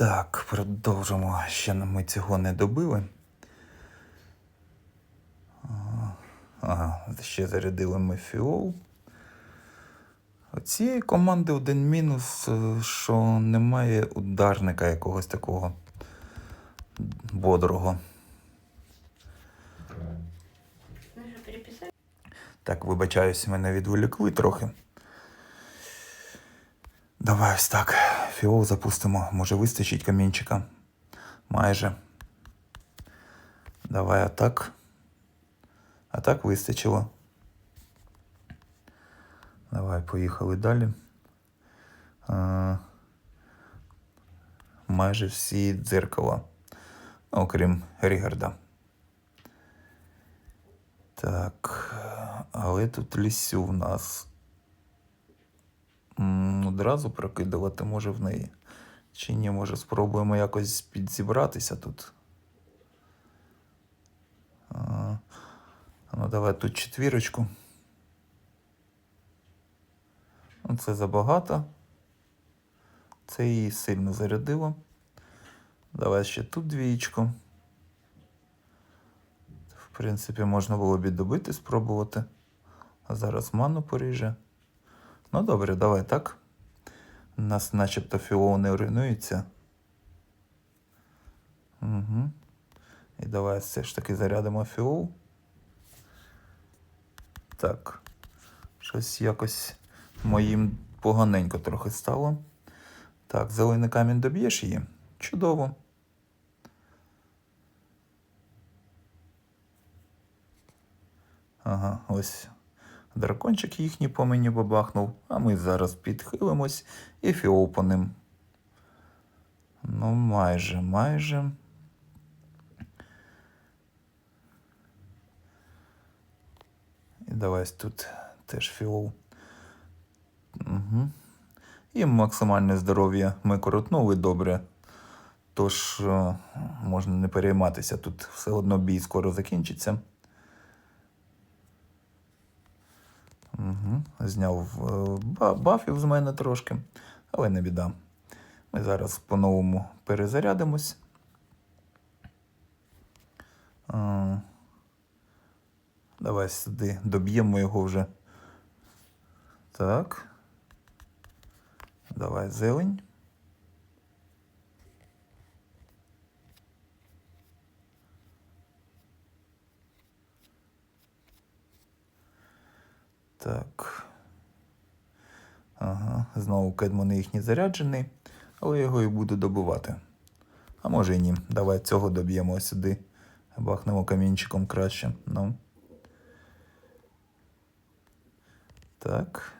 Так, продовжимо. Ще ми цього не добили. Ага, ще зарядили ми фіол. Цієї команди один мінус, е, що немає ударника якогось такого бодрого. Так, вибачаюсь, мене відволікли трохи. Давай ось так. Фіол запустимо. Може вистачить камінчика. Майже. Давай атак. А так вистачило. Давай, поїхали далі. А, майже всі дзеркала. Окрім Рігарда. Так, але тут лісю в нас. Одразу прокидувати може в неї. Чи ні, може спробуємо якось підзібратися тут. А, ну давай тут четвірочку. Ну, Це забагато. Це її сильно зарядило. Давай ще тут двієчку. В принципі, можна було б і добити, спробувати. А зараз ману поріже. Ну добре, давай так. У нас начебто фіол не руйнується. Угу. І давай все ж таки зарядимо фіол. Так. Щось якось моїм поганенько трохи стало. Так, зелений камінь доб'єш її? Чудово. Ага, ось дракончик їхній по мені бабахнув, а ми зараз підхилимось і фіол по ним. Ну, майже, майже. І давай тут теж фіол. Угу. І максимальне здоров'я ми коротнули добре. Тож е, можна не перейматися, тут все одно бій скоро закінчиться. Угу. Зняв е, бафів з мене трошки, але не біда. Ми зараз по-новому перезарядимось. Давай сюди доб'ємо його вже. Так. Давай зелень. Так. Ага, знову кедмон їхній заряджений, але я його і буду добивати. А може і ні. Давай цього доб'ємо сюди. Бахнемо камінчиком краще. Ну. Так.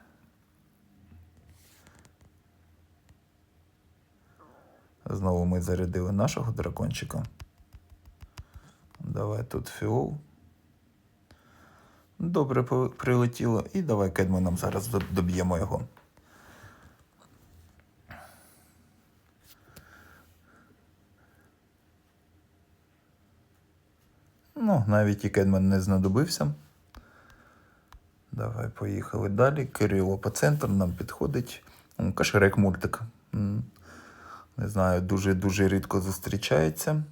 Знову ми зарядили нашого дракончика. Давай тут фіол. Добре прилетіло. І давай кедманом зараз доб'ємо його. Ну, навіть і кедман не знадобився. Давай поїхали далі. Кирило по центру нам підходить. Кашерек мультик. Не знаю, дуже-дуже рідко зустрічається.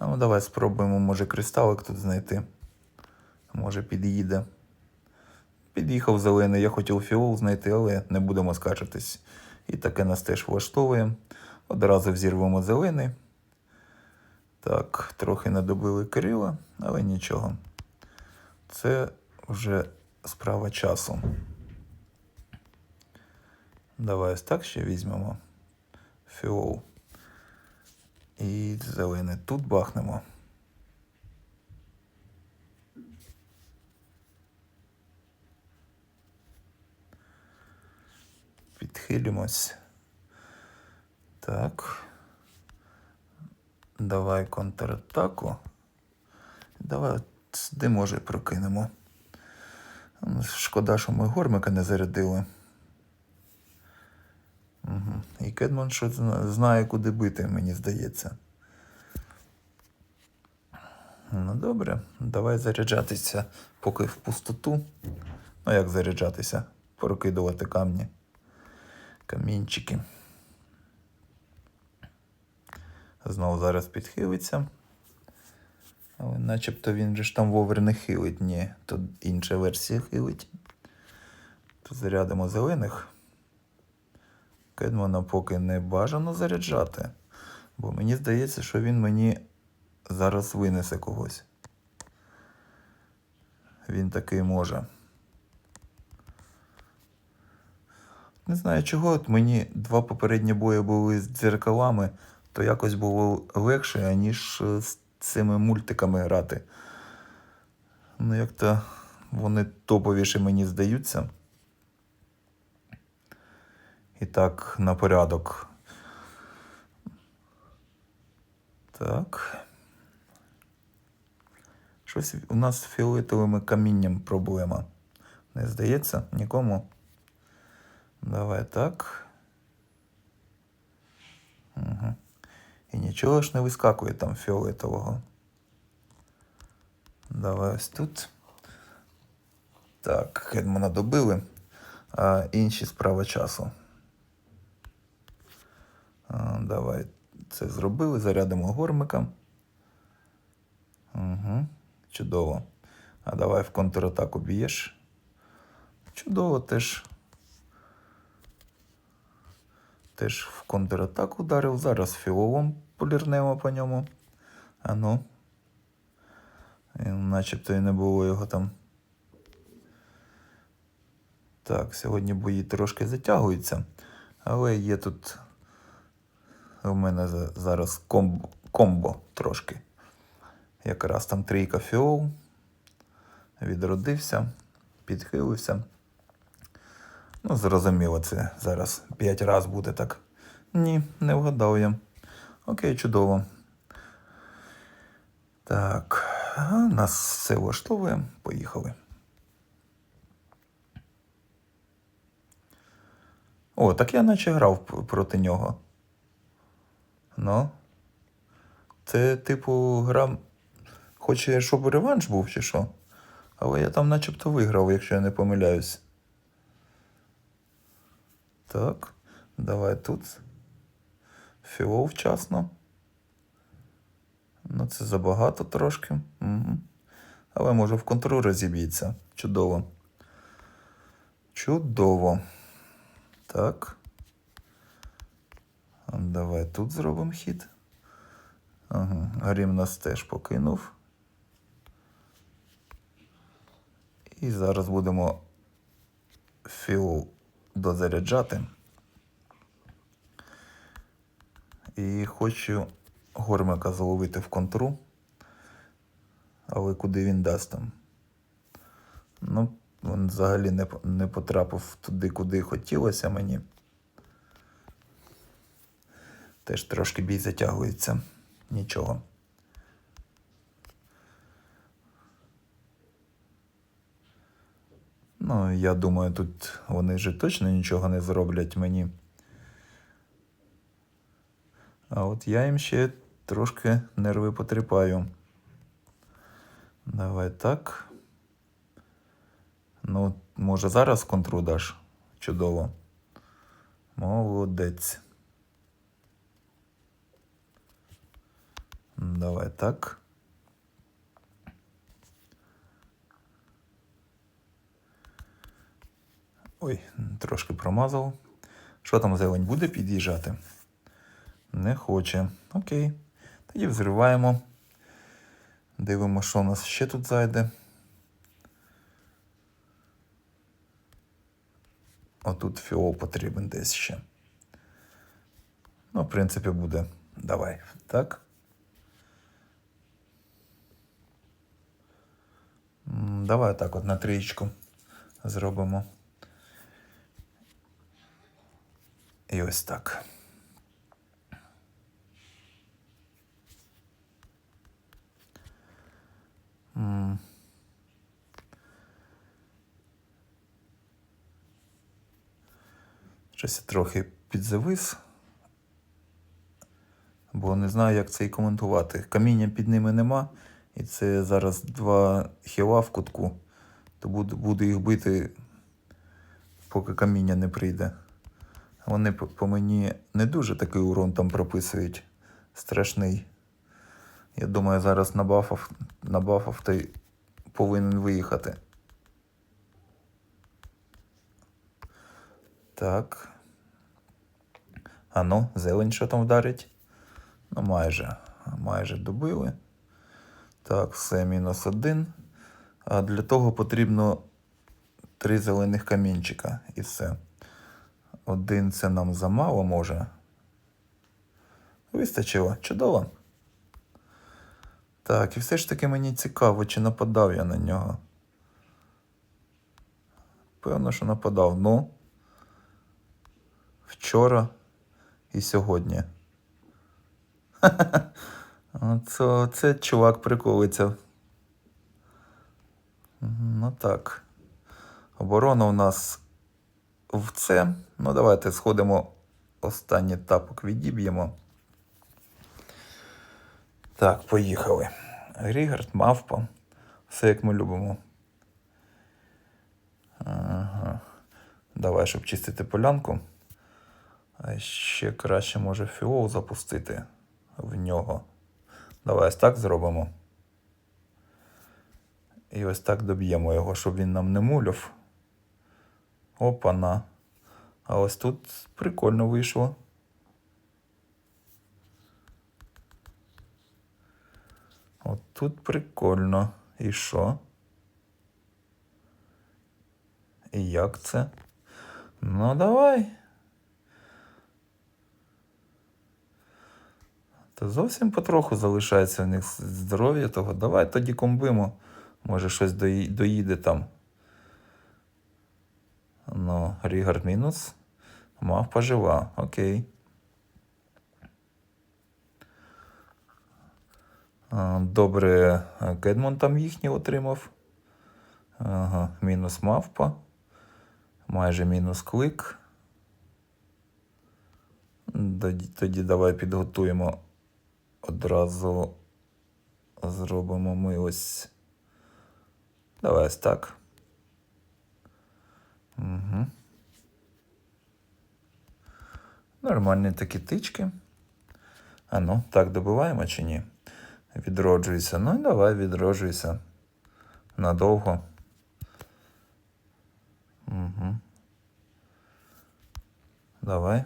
Ну давай спробуємо, може, кристалик тут знайти. Може, під'їде. Під'їхав зелений, я хотів фіол знайти, але не будемо скаржитись. І таке нас теж влаштовує. Одразу взірвемо зелений. Так, трохи не добили Кирила, але нічого. Це вже справа часу. Давай ось так ще візьмемо. Фіол. І зелений тут бахнемо. Підхилімось. Так. Давай контратаку. Давай сюди, може, прокинемо. Шкода, що ми гормика не зарядили. Угу. І Кедман що зна- знає, куди бити, мені здається. Ну добре, давай заряджатися поки в пустоту. Ну як заряджатися? Прокидувати камні. Камінчики. Знову зараз підхилиться. Але начебто він же ж там вовер не хилить. Ні, тут інша версія хилить. То зарядимо зелених. Кедмана поки не бажано заряджати. Бо мені здається, що він мені зараз винесе когось. Він такий може. Не знаю чого, от мені два попередні бої були з дзеркалами, то якось було легше, аніж е, з цими мультиками грати. Ну, як-то вони топовіші мені здаються. І так, на порядок. Так. Щось у нас з фіолетовими камінням проблема. Не здається нікому. Давай так. Угу. І нічого ж не вискакує там фіолетового. Давай ось тут. Так, Хедмана добили, а інші справа часу. Давай це зробили, зарядимо гормика. Угу. Чудово. А давай в контратаку б'єш. Чудово теж. Теж в контратаку ударив. Зараз філовом полірнемо по ньому. А ну. І начебто і не було його там. Так, сьогодні бої трошки затягуються, але є тут у мене зараз комбо, комбо трошки. Якраз там трійка фіол. Відродився, підхилився. Ну, зрозуміло, це зараз п'ять раз буде так. Ні, не вгадав я. Окей, чудово. Так, нас все влаштовує. Поїхали. О, так я наче грав проти нього. Ну. Це, типу, гра. Хоче, щоб реванш був, чи що? Але я там начебто виграв, якщо я не помиляюсь. Так, давай тут. Фіол вчасно. Ну, це забагато трошки. Угу. Але може в контру розіб'ється. Чудово. Чудово. Так. Давай тут зробимо хід. Ага. Грім нас теж покинув. І зараз будемо фіол дозаряджати. І хочу гормика заловити в контру. Але куди він дасть там? Ну, він взагалі не, не потрапив туди, куди хотілося мені. Теж трошки бій затягується. Нічого. Ну, я думаю, тут вони ж точно нічого не зроблять мені. А от я їм ще трошки нерви потріпаю. Давай так. Ну, може, зараз контру даш? Чудово. Молодець. Давай так. Ой, трошки промазав. Що там зелень буде під'їжджати? Не хоче. Окей. Тоді взриваємо. Дивимося, що у нас ще тут зайде. Отут фіол потрібен десь ще. Ну, в принципі, буде. Давай. Так. Давай так от на трієчку зробимо. І ось так. Щось я трохи підзавис, бо не знаю, як це і коментувати. Каміння під ними нема, і це зараз два хіла в кутку, то буду, буду їх бити, поки каміння не прийде. Вони по, мені не дуже такий урон там прописують. Страшний. Я думаю, зараз набафав, набафав та й повинен виїхати. Так. А ну, зелень що там вдарить? Ну, майже. Майже добили. Так, все, мінус один. А для того потрібно три зелених камінчика і все. Один це нам замало може. Вистачило. Чудово. Так, і все ж таки мені цікаво, чи нападав я на нього. Певно, що нападав. Ну. Вчора і сьогодні. Оце, це чувак приколиться. Ну так. Оборона у нас в це. Ну, давайте сходимо. Останній тапок відіб'ємо. Так, поїхали. Рігард, мавпа. Все як ми любимо. Ага. Давай, щоб чистити полянку. А ще краще може фіол запустити в нього. Давай ось так зробимо. І ось так доб'ємо його, щоб він нам не муляв. Опана. А ось тут прикольно вийшло. От тут прикольно. І що? І як це? Ну, давай. Та зовсім потроху залишається в них здоров'я того. Давай тоді комбимо. Може, щось дої- доїде там. Ну, Рігард мінус. Мавпа жива. Окей. Добре, Кедмон там їхній отримав. Ага, мінус мавпа. Майже мінус клик. Тоді давай підготуємо одразу. Зробимо ми ось. Давай ось так. Угу. Нормальні такі тички. А ну, так добиваємо чи ні? Відроджуйся. Ну, давай, відроджуйся. Надовго. Угу. Давай.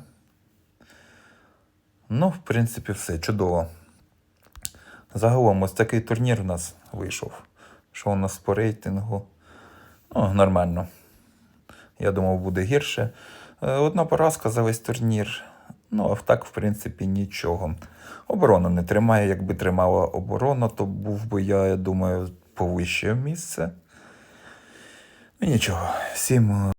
Ну, в принципі, все. Чудово. Загалом, ось такий турнір у нас вийшов. Що у нас по рейтингу? Ну, нормально. Я думав, буде гірше. Е, Одна поразка за весь турнір. Ну, а так, в принципі, нічого. Оборона не тримає. Якби тримала оборона, то був би я, я думаю, повище місце. Ну, нічого. Всім